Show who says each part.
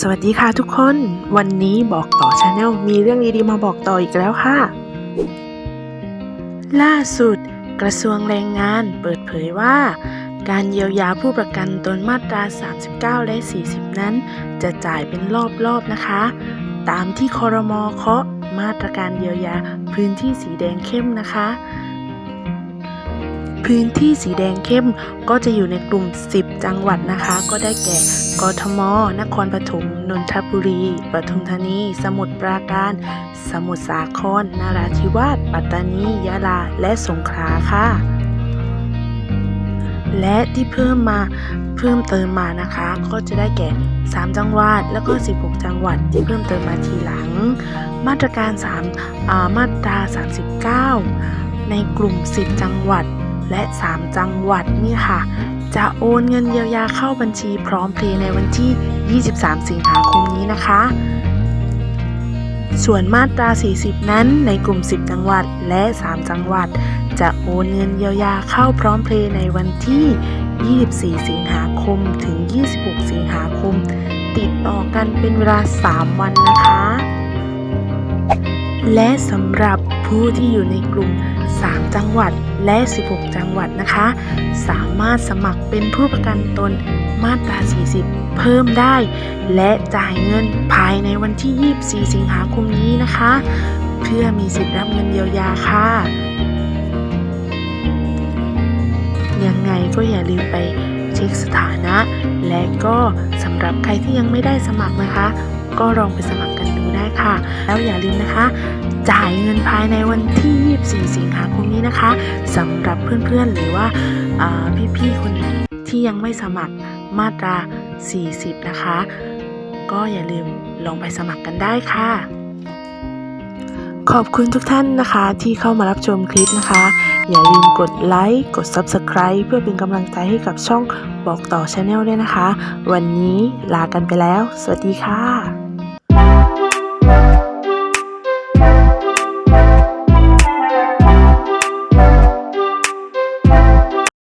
Speaker 1: สวัสดีค่ะทุกคน วันนี้บอกต่อชาแนลมีเรื่องดีๆมาบอกต่ออีกแล้วค่ะ ล่าสุด กระทรวงแรงงานเปิดเผยว่า การเยียวยาผู้ประกันตนมาตรา 39 และ 40 นั้น จะจ่ายเป็นรอบๆนะคะ ตามที่คอรมอเคาะมาตรการเยียวยาพื้นที่สีแดงเข้มนะคะ พื้นที่สีแดงเข้มก็จะอยู่ในกลุ่ม 10 จังหวัดนะคะ ก็ได้แก่ กทม นครปฐม นนทบุรี ปทุมธานี สมุทรปราการ สมุทรสาคร นาราธิวาส ปัตตานี ยะลา และสงขลาค่ะ และที่เพิ่มมาเพิ่มเติมมานะคะ ก็จะได้แก่ 3 จังหวัด แล้วก็ 16 จังหวัดที่เพิ่มเติมมาทีหลัง มาตรการ3ามาตรา 39 ในกลุ่ม 10 จังหวัดและ 3 จังหวัดนี่ค่ะ จะโอนเงินเยียวยาเข้าบัญชีพร้อมเพย์ในวันที่ 23 สิงหาคมนี้นะคะ ส่วนมาตรา 40 นั้นในกลุ่ม 10 จังหวัดและ 3 จังหวัด จะโอนเงินเยียวยาเข้าพร้อมเพย์ในวันที่ 24 สิงหาคมถึง 26 สิงหาคม ติดต่อกันเป็นเวลา 3 วันนะคะ และสำหรับผู้ที่อยู่ในกลุ่ม 3 จังหวัดและ 16 จังหวัดนะคะ สามารถสมัครเป็นผู้ประกันตนมาตรา 40 เพิ่มได้ และจ่ายเงินภายในวันที่ 24 สิงหาคมนี้นะคะ เพื่อมีสิทธิ์รับเงินเยียวยาค่ะ ยังไงก็อย่าลืมไปเช็คสถานะ และก็สำหรับใครที่ยังไม่ได้สมัครนะคะ ก็ลองไปสมัครกันดูได้ค่ะ แล้วอย่าลืมนะคะ จ่ายเงินภายในวันที่ 24 สิงหาคมนี้นะคะสำหรับเพื่อนๆหรือว่าาพี่ๆคนไหนที่ยังไม่สมัครมาตรา 40 นะคะ ก็อย่าลืมลองไปสมัครกันได้ค่ะ ขอบคุณทุกท่านนะคะที่เข้ามารับชมคลิปนะคะ อย่าลืมกดไลค์กด Subscribe เพื่อเป็นกำลังใจให้กับช่องบอกต่อชาแนลด้วยนะคะ วันนี้ลากันไปแล้ว สวัสดีค่ะ